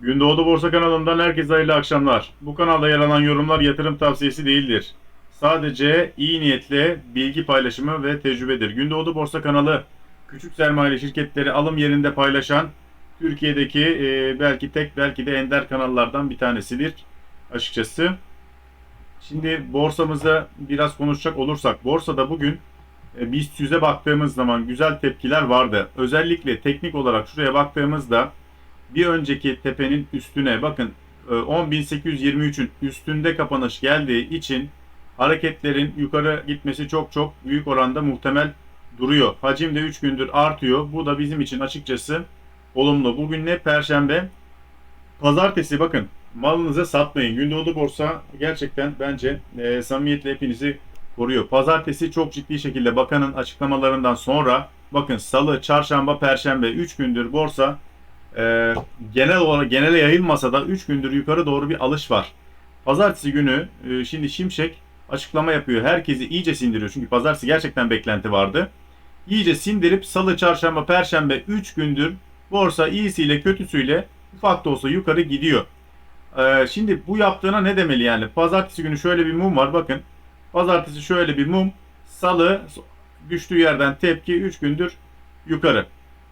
Gündoğdu Borsa kanalından herkese hayırlı akşamlar. Bu kanalda yer alan yorumlar yatırım tavsiyesi değildir. Sadece iyi niyetle bilgi paylaşımı ve tecrübedir. Gündoğdu Borsa kanalı küçük sermayeli şirketleri alım yerinde paylaşan Türkiye'deki e, belki tek belki de ender kanallardan bir tanesidir açıkçası. Şimdi borsamıza biraz konuşacak olursak borsada bugün e, BIST 100'e baktığımız zaman güzel tepkiler vardı. Özellikle teknik olarak şuraya baktığımızda bir önceki tepenin üstüne bakın e, 10.823'ün üstünde kapanış geldiği için hareketlerin yukarı gitmesi çok çok büyük oranda muhtemel duruyor. Hacim de 3 gündür artıyor. Bu da bizim için açıkçası olumlu. Bugün ne? Perşembe. Pazartesi bakın malınızı satmayın. Gündoğdu Borsa gerçekten bence e, samimiyetle hepinizi koruyor. Pazartesi çok ciddi şekilde bakanın açıklamalarından sonra bakın salı, çarşamba, perşembe 3 gündür borsa e, genel olarak genele yayılmasa da 3 gündür yukarı doğru bir alış var. Pazartesi günü e, şimdi Şimşek açıklama yapıyor. Herkesi iyice sindiriyor. Çünkü pazartesi gerçekten beklenti vardı. İyice sindirip salı, çarşamba, perşembe 3 gündür borsa iyisiyle kötüsüyle ufak da olsa yukarı gidiyor. Ee, şimdi bu yaptığına ne demeli yani? Pazartesi günü şöyle bir mum var bakın. Pazartesi şöyle bir mum. Salı düştüğü yerden tepki 3 gündür yukarı.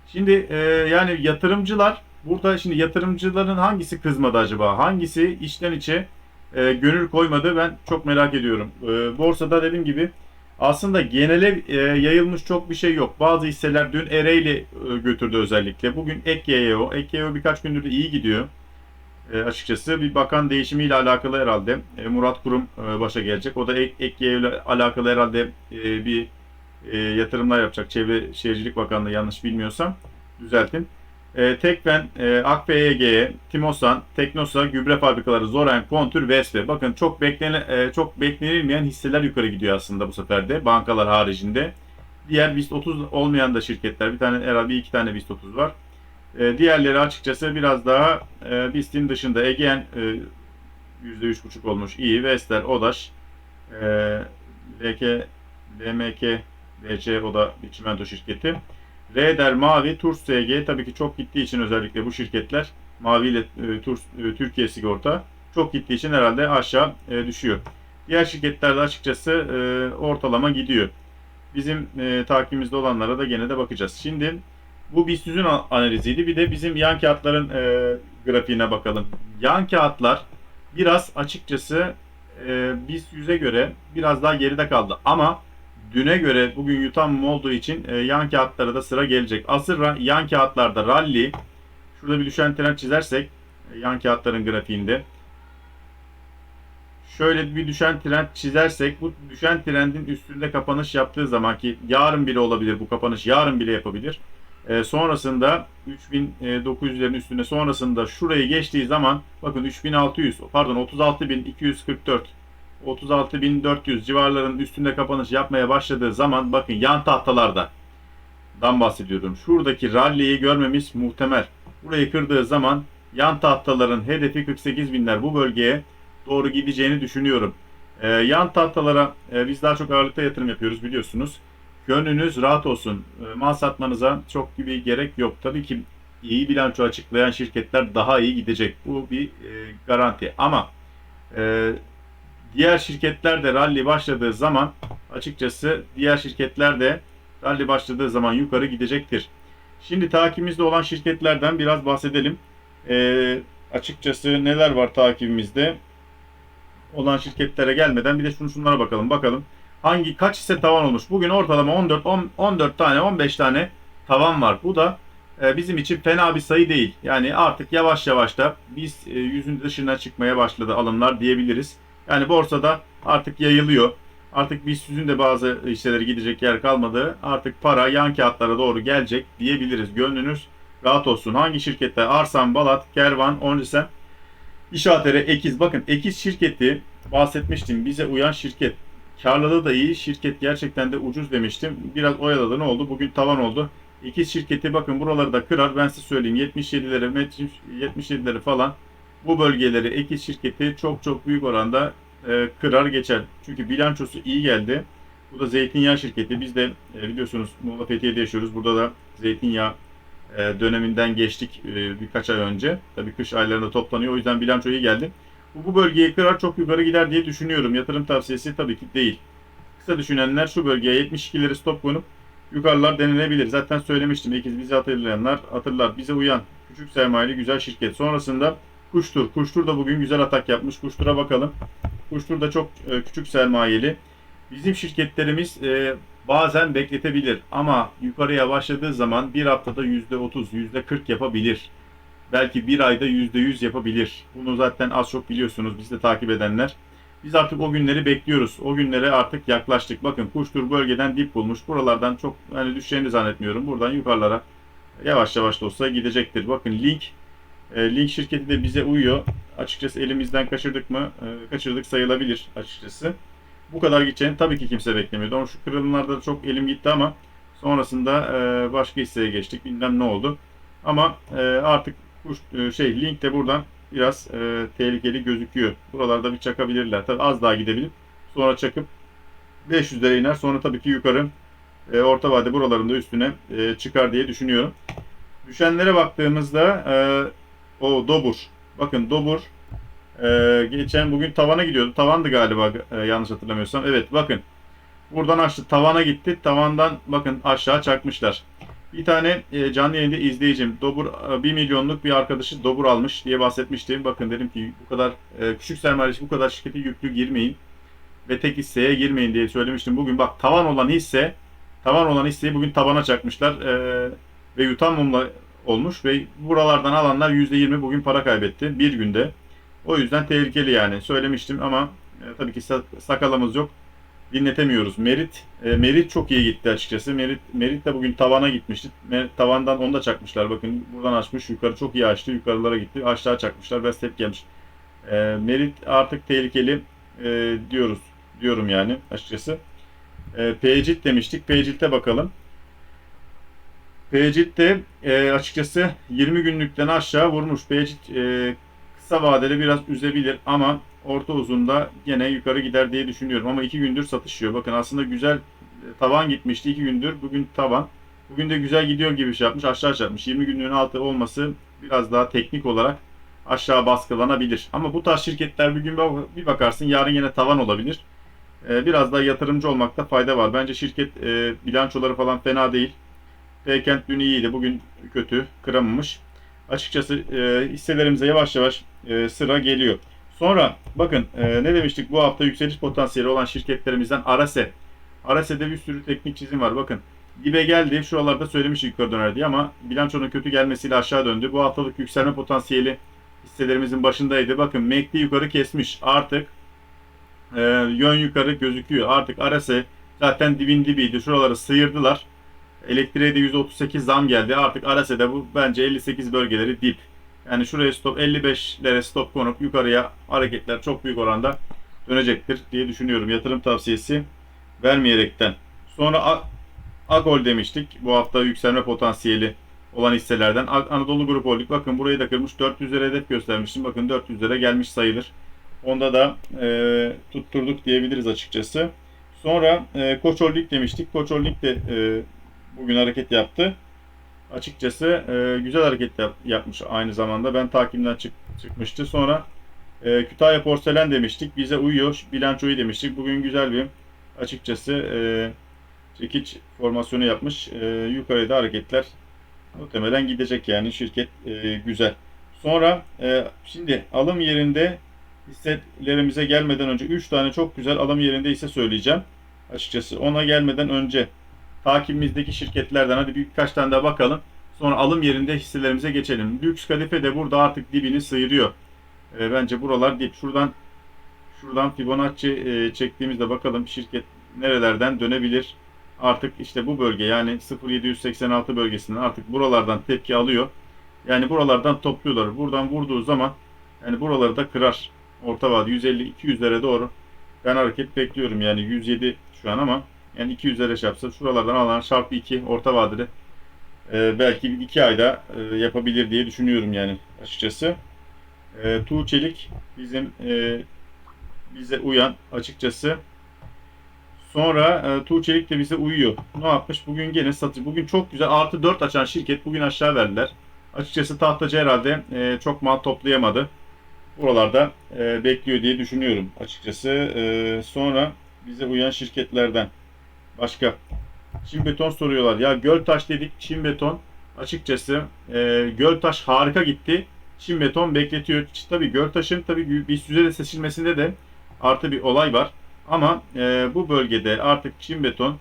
Şimdi e, yani yatırımcılar burada şimdi yatırımcıların hangisi kızmadı acaba? Hangisi içten içe e, gönül koymadı ben çok merak ediyorum. E, borsada dediğim gibi aslında genele e, yayılmış çok bir şey yok. Bazı hisseler dün Ereğli e, götürdü özellikle. Bugün Ek-YO. Ek-YO birkaç gündür de iyi gidiyor. E, açıkçası bir bakan değişimiyle alakalı herhalde. E, Murat Kurum e, başa gelecek. O da Ek- Ek-YO ile alakalı herhalde e, bir e, yatırımlar yapacak. Çevre Şehircilik Bakanlığı yanlış bilmiyorsam düzeltin. E, Tekfen, e, AKPYG, Timosan, Teknosa, gübre fabrikaları, Zoren, Kontür, Vespe. Bakın çok beklenen, e, çok beklenilmeyen hisseler yukarı gidiyor aslında bu sefer de bankalar haricinde. Diğer BIST 30 olmayan da şirketler. Bir tane herhalde bir iki tane BIST 30 var. E, diğerleri açıkçası biraz daha e, BIST'in dışında Egean e, %3,5 olmuş. iyi. Vestel, Odaş, e, LK, LMK, DC o da bir çimento şirketi. Reder, Mavi, Turs SG tabii ki çok gittiği için özellikle bu şirketler Mavi ile e, Turs, e, Türkiye Sigorta çok gittiği için herhalde aşağı e, düşüyor. Diğer şirketlerde açıkçası e, ortalama gidiyor. Bizim e, takibimizde olanlara da gene de bakacağız. Şimdi bu 100'ün a- analiziydi. Bir de bizim yan kağıtların e, grafiğine bakalım. Yan kağıtlar biraz açıkçası e, BIST 100'e göre biraz daha geride kaldı. Ama düne göre bugün yutan mum olduğu için e, yan kağıtlara da sıra gelecek. Asıl yan kağıtlarda rally şurada bir düşen trend çizersek e, yan kağıtların grafiğinde şöyle bir düşen trend çizersek bu düşen trendin üstünde kapanış yaptığı zaman ki yarın bile olabilir bu kapanış yarın bile yapabilir. E, sonrasında 3900'lerin üstüne sonrasında şurayı geçtiği zaman bakın 3600 pardon 36244 36.400 civarların üstünde kapanış yapmaya başladığı zaman bakın yan tahtalarda dan bahsediyorum. Şuradaki rally'yi görmemiz muhtemel. Burayı kırdığı zaman yan tahtaların hedefi 48 binler bu bölgeye doğru gideceğini düşünüyorum. Ee, yan tahtalara e, biz daha çok ağırlıkta yatırım yapıyoruz biliyorsunuz. Gönlünüz rahat olsun. E, mal satmanıza çok gibi gerek yok. Tabii ki iyi bilanço açıklayan şirketler daha iyi gidecek. Bu bir e, garanti. Ama e, diğer şirketler de rally başladığı zaman açıkçası diğer şirketler de rally başladığı zaman yukarı gidecektir. Şimdi takibimizde olan şirketlerden biraz bahsedelim. Ee, açıkçası neler var takibimizde olan şirketlere gelmeden bir de şunu şunlara bakalım. Bakalım hangi kaç hisse tavan olmuş. Bugün ortalama 14 10, 14 tane 15 tane tavan var. Bu da e, bizim için fena bir sayı değil. Yani artık yavaş yavaş da biz e, yüzün dışına çıkmaya başladı alımlar diyebiliriz. Yani borsada artık yayılıyor. Artık BIST 100'ün de bazı hisseleri gidecek yer kalmadı. Artık para yan kağıtlara doğru gelecek diyebiliriz. Gönlünüz rahat olsun. Hangi şirketler? Arsan, Balat, Kervan, Onrisem, İşatere, Ekiz. Bakın Ekiz şirketi bahsetmiştim. Bize uyan şirket. Karlılığı da iyi. Şirket gerçekten de ucuz demiştim. Biraz oyaladı ne oldu? Bugün tavan oldu. Ekiz şirketi bakın buraları da kırar. Ben size söyleyeyim. 77'lere, 77'leri falan bu bölgeleri Ekiz şirketi çok çok büyük oranda e, kırar geçer. Çünkü bilançosu iyi geldi. Bu da zeytinyağı şirketi. Biz de e, biliyorsunuz Muğla Fethiye'de yaşıyoruz. Burada da zeytinyağı e, döneminden geçtik e, birkaç ay önce. Tabii kış aylarında toplanıyor. O yüzden bilanço iyi geldi. Bu, bu bölgeyi kırar çok yukarı gider diye düşünüyorum. Yatırım tavsiyesi tabii ki değil. Kısa düşünenler şu bölgeye 72 lira stop konup yukarılar denilebilir. Zaten söylemiştim. Ekiz bizi hatırlayanlar hatırlar. Bize uyan küçük sermayeli güzel şirket. Sonrasında Kuştur. Kuştur da bugün güzel atak yapmış. Kuştur'a bakalım. Kuştur da çok e, küçük sermayeli. Bizim şirketlerimiz e, bazen bekletebilir ama yukarıya başladığı zaman bir haftada %30, %40 yapabilir. Belki bir ayda %100 yapabilir. Bunu zaten az çok biliyorsunuz biz de takip edenler. Biz artık o günleri bekliyoruz. O günlere artık yaklaştık. Bakın Kuştur bölgeden dip bulmuş. Buralardan çok hani düşeceğini zannetmiyorum. Buradan yukarılara yavaş yavaş da olsa gidecektir. Bakın Link e, Link şirketi de bize uyuyor. Açıkçası elimizden kaçırdık mı? E, kaçırdık sayılabilir açıkçası. Bu kadar gideceğini tabii ki kimse beklemiyordu. Ama şu kırılımlarda da çok elim gitti ama sonrasında e, başka hisseye geçtik. Bilmem ne oldu. Ama e, artık kuş, e, şey Link de buradan biraz e, tehlikeli gözüküyor. Buralarda bir çakabilirler. Tabii az daha gidebilir. Sonra çakıp 500'lere iner. Sonra tabii ki yukarı e, orta vade buralarında üstüne e, çıkar diye düşünüyorum. Düşenlere baktığımızda e, o Dobur. Bakın Dobur e, geçen bugün tavana gidiyordu. Tavandı galiba e, yanlış hatırlamıyorsam. Evet bakın. Buradan açtı. Tavana gitti. Tavandan bakın aşağı çakmışlar. Bir tane e, canlı yayında izleyicim Dobur e, 1 milyonluk bir arkadaşı Dobur almış diye bahsetmiştim. Bakın dedim ki bu kadar e, küçük sermaye bu kadar şirkete yüklü girmeyin ve tek hisseye girmeyin diye söylemiştim. Bugün bak tavan olan hisse tavan olan hisseyi bugün tabana çakmışlar e, ve yutan mumla olmuş ve buralardan alanlar %20 bugün para kaybetti bir günde. O yüzden tehlikeli yani söylemiştim ama e, tabii ki sa- sakalımız yok. Dinletemiyoruz. Merit e, Merit çok iyi gitti açıkçası. Merit Merit de bugün tavana gitmişti. Mer- tavandan onu da çakmışlar. Bakın buradan açmış. Yukarı çok iyi açtı. Yukarılara gitti. Aşağı çakmışlar. Ve step gelmiş. E, Merit artık tehlikeli e, diyoruz. Diyorum yani açıkçası. E, Pecit demiştik. Pecit'e bakalım. Pecit de e, açıkçası 20 günlükten aşağı vurmuş. Pecit e, kısa vadeli biraz üzebilir ama orta uzunda gene yukarı gider diye düşünüyorum. Ama 2 gündür satışıyor. Bakın aslında güzel e, tavan gitmişti 2 gündür. Bugün tavan. Bugün de güzel gidiyor gibi şey yapmış. Aşağı çarpmış. 20 günlüğün altı olması biraz daha teknik olarak aşağı baskılanabilir. Ama bu tarz şirketler bir gün bir bakarsın yarın yine tavan olabilir. E, biraz daha yatırımcı olmakta fayda var. Bence şirket e, bilançoları falan fena değil. Beykent dün iyiydi. Bugün kötü. Kıramamış. Açıkçası e, hisselerimize yavaş yavaş e, sıra geliyor. Sonra bakın e, ne demiştik bu hafta yükseliş potansiyeli olan şirketlerimizden Arase. Arase'de bir sürü teknik çizim var. Bakın dibe geldi. Şuralarda söylemiştik yukarı döner diye ama bilançonun kötü gelmesiyle aşağı döndü. Bu haftalık yükselme potansiyeli hisselerimizin başındaydı. Bakın MACD yukarı kesmiş. Artık e, yön yukarı gözüküyor. Artık Arase zaten dibin dibiydi. Şuraları sıyırdılar. Elektriğe de %38 zam geldi. Artık Arase'de bu bence 58 bölgeleri dip. Yani şuraya stop 55'lere stop konup yukarıya hareketler çok büyük oranda dönecektir diye düşünüyorum. Yatırım tavsiyesi vermeyerekten. Sonra Akol demiştik. Bu hafta yükselme potansiyeli olan hisselerden. Anadolu Grup Holding bakın burayı da kırmış. 400 lira hedef göstermiştim. Bakın 400 lira gelmiş sayılır. Onda da e, tutturduk diyebiliriz açıkçası. Sonra e, Koç Holding demiştik. Koç Holding de e, bugün hareket yaptı. Açıkçası e, güzel hareket yap- yapmış aynı zamanda. Ben takimden çık çıkmıştı. Sonra e, Kütahya Porselen demiştik. Bize uyuyor. Bilançoyu demiştik. Bugün güzel bir açıkçası e, çekiç formasyonu yapmış. E, yukarıda hareketler muhtemelen gidecek yani. Şirket e, güzel. Sonra e, şimdi alım yerinde hisselerimize gelmeden önce 3 tane çok güzel alım yerinde hisse söyleyeceğim. Açıkçası ona gelmeden önce takibimizdeki şirketlerden hadi birkaç tane daha bakalım. Sonra alım yerinde hisselerimize geçelim. Lüks kadife de burada artık dibini sıyırıyor. E, bence buralar dip. Şuradan şuradan Fibonacci e, çektiğimizde bakalım şirket nerelerden dönebilir. Artık işte bu bölge yani 0786 bölgesinden artık buralardan tepki alıyor. Yani buralardan topluyorlar. Buradan vurduğu zaman yani buraları da kırar. Orta vade 150-200'lere doğru ben hareket bekliyorum. Yani 107 şu an ama yani 200 lira yapsa şuralardan alan çarpı 2 orta vadeli e, belki 2 ayda e, yapabilir diye düşünüyorum yani açıkçası. E, Tuğ Çelik bizim e, bize uyan açıkçası. Sonra e, Tuğçelik de bize uyuyor. Ne yapmış? Bugün gene satış. Bugün çok güzel. Artı 4 açan şirket bugün aşağı verdiler. Açıkçası tahtacı herhalde e, çok mal toplayamadı. Buralarda e, bekliyor diye düşünüyorum açıkçası. E, sonra bize uyan şirketlerden başka. Çin beton soruyorlar. Ya Göltaş dedik Çin beton. Açıkçası e, Göltaş harika gitti. Çin beton bekletiyor. Tabii Göltaş'ın tabii bir süre seçilmesinde de artı bir olay var. Ama e, bu bölgede artık Çin beton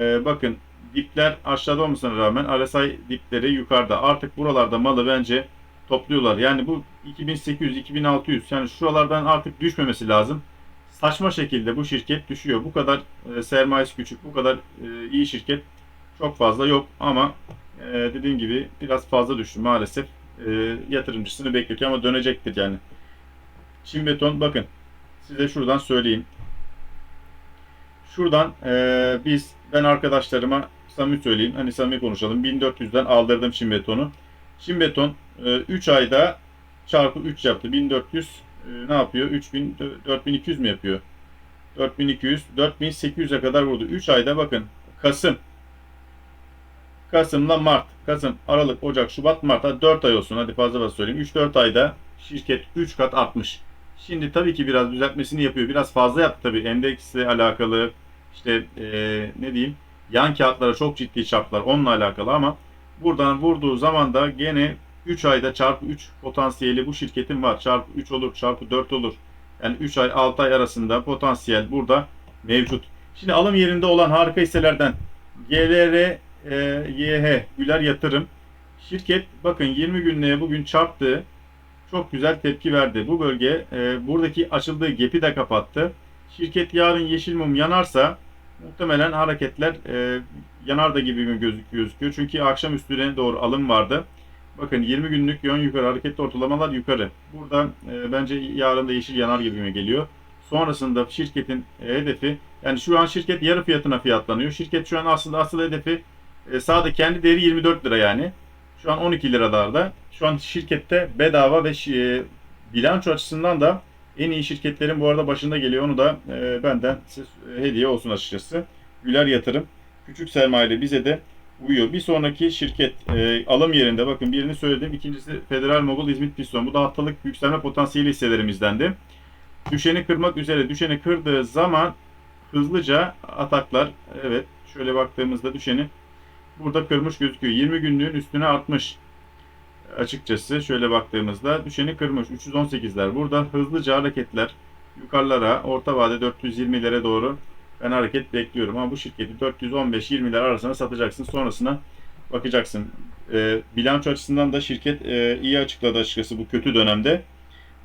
e, bakın dipler aşağıda olmasına rağmen RSI dipleri yukarıda. Artık buralarda malı bence topluyorlar. Yani bu 2800 2600 yani şuralardan artık düşmemesi lazım. Saçma şekilde bu şirket düşüyor. Bu kadar e, sermayesi küçük, bu kadar e, iyi şirket çok fazla yok ama e, dediğim gibi biraz fazla düştü maalesef. E, yatırımcısını bekletiyor ama dönecektir yani. Çin beton bakın size şuradan söyleyeyim. Şuradan e, biz ben arkadaşlarıma samimi söyleyeyim. Hani samimi konuşalım. 1400'den aldırdım Çin betonu. Çin beton e, 3 ayda çarpı 3 yaptı. 1400 e, ne yapıyor? 3000 4200 mi yapıyor? 4200 4800'e kadar vurdu. 3 ayda bakın Kasım Kasım'la Mart, Kasım, Aralık, Ocak, Şubat, Mart. 4 ay olsun. Hadi fazla fazla söyleyeyim. 3-4 ayda şirket 3 kat artmış. Şimdi tabii ki biraz düzeltmesini yapıyor. Biraz fazla yaptı tabii. Endeksle alakalı işte eee, ne diyeyim yan kağıtlara çok ciddi çarptılar. Onunla alakalı ama buradan vurduğu zaman da gene 3 ayda çarpı 3 potansiyeli bu şirketin var. Çarpı 3 olur, çarpı 4 olur. Yani 3 ay 6 ay arasında potansiyel burada mevcut. Şimdi alım yerinde olan harika hisselerden GLR e, YH Güler Yatırım şirket bakın 20 günlüğe bugün çarptı. Çok güzel tepki verdi. Bu bölge e, buradaki açıldığı gap'i de kapattı. Şirket yarın yeşil mum yanarsa muhtemelen hareketler e, yanar da gibi mi gözük- gözüküyor. Çünkü akşam üstüne doğru alım vardı. Bakın 20 günlük yön yukarı hareketli ortalamalar yukarı. Burada e, bence yarın da yeşil yanar gibi mi geliyor. Sonrasında şirketin e, hedefi yani şu an şirket yarı fiyatına fiyatlanıyor. Şirket şu an aslında asıl hedefi e, sağda kendi değeri 24 lira yani. Şu an 12 liralarda. Şu an şirkette bedava ve e, bilanço açısından da en iyi şirketlerin bu arada başında geliyor. Onu da e, benden size hediye olsun açıkçası. Güler Yatırım. Küçük sermayeli bize de uyuyor. Bir sonraki şirket e, alım yerinde bakın birini söyledim. İkincisi Federal Mogul İzmit Piston. Bu da haftalık yükselme potansiyeli hisselerimizdendi. Düşeni kırmak üzere. Düşeni kırdığı zaman hızlıca ataklar. Evet şöyle baktığımızda düşeni burada kırmış gözüküyor. 20 günlüğün üstüne artmış. Açıkçası şöyle baktığımızda düşeni kırmış. 318'ler. Burada hızlıca hareketler yukarılara orta vade 420'lere doğru ben hareket bekliyorum. Ama bu şirketi 415-20'ler arasına satacaksın. Sonrasına bakacaksın. E, bilanço açısından da şirket e, iyi açıkladı açıkçası bu kötü dönemde.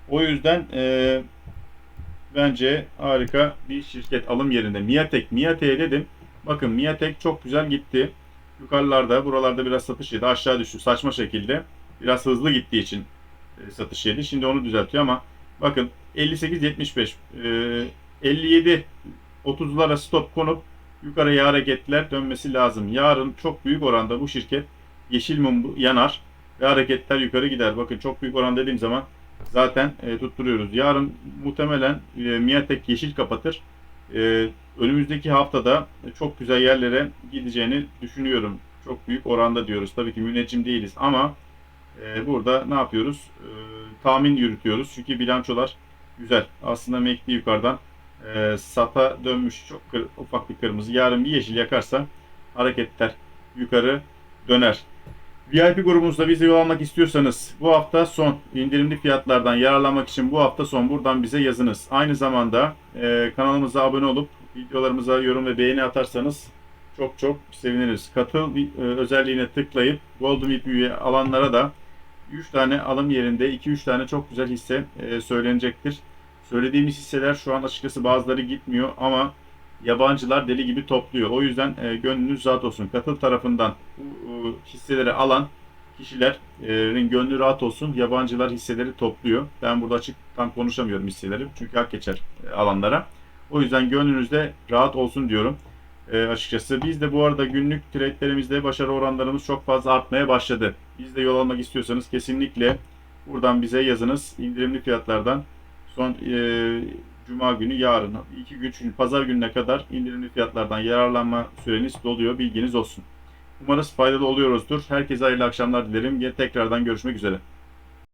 O yüzden e, bence harika bir şirket alım yerinde. Miatek, Miatek'e dedim. Bakın Miatek çok güzel gitti. Yukarılarda, buralarda biraz satış yedi. Aşağı düştü saçma şekilde. Biraz hızlı gittiği için e, satış yedi. Şimdi onu düzeltiyor ama bakın 58-75 e, 57 30'lara stop konup yukarıya hareketler dönmesi lazım. Yarın çok büyük oranda bu şirket yeşil mum yanar ve hareketler yukarı gider. Bakın çok büyük oran dediğim zaman zaten e, tutturuyoruz. Yarın muhtemelen e, Miatek yeşil kapatır. E, önümüzdeki haftada çok güzel yerlere gideceğini düşünüyorum. Çok büyük oranda diyoruz. Tabii ki müneccim değiliz ama e, burada ne yapıyoruz? E, tahmin yürütüyoruz. Çünkü bilançolar güzel. Aslında MACD yukarıdan e, sata dönmüş çok kır- ufak bir kırmızı. Yarın bir yeşil yakarsa hareketler yukarı döner. VIP grubumuzda bize yol almak istiyorsanız bu hafta son indirimli fiyatlardan yararlanmak için bu hafta son buradan bize yazınız. Aynı zamanda e, kanalımıza abone olup videolarımıza yorum ve beğeni atarsanız çok çok seviniriz. Katıl e, özelliğine tıklayıp Golden VIP alanlara da 3 tane alım yerinde 2-3 tane çok güzel hisse e, söylenecektir. Söylediğimiz hisseler şu an açıkçası bazıları gitmiyor ama yabancılar deli gibi topluyor. O yüzden e, gönlünüz rahat olsun. Katıl tarafından e, hisseleri alan kişilerin gönlü rahat olsun. Yabancılar hisseleri topluyor. Ben burada açıktan konuşamıyorum hisseleri. Çünkü hak geçer e, alanlara. O yüzden gönlünüzde rahat olsun diyorum. E, açıkçası biz de bu arada günlük trade'lerimizde başarı oranlarımız çok fazla artmaya başladı. Biz de yol almak istiyorsanız kesinlikle buradan bize yazınız. İndirimli fiyatlardan son e, Cuma günü yarın. iki gün çünkü pazar gününe kadar indirimli fiyatlardan yararlanma süreniz doluyor. Bilginiz olsun. Umarız faydalı oluyoruzdur. Herkese hayırlı akşamlar dilerim. Tekrardan görüşmek üzere.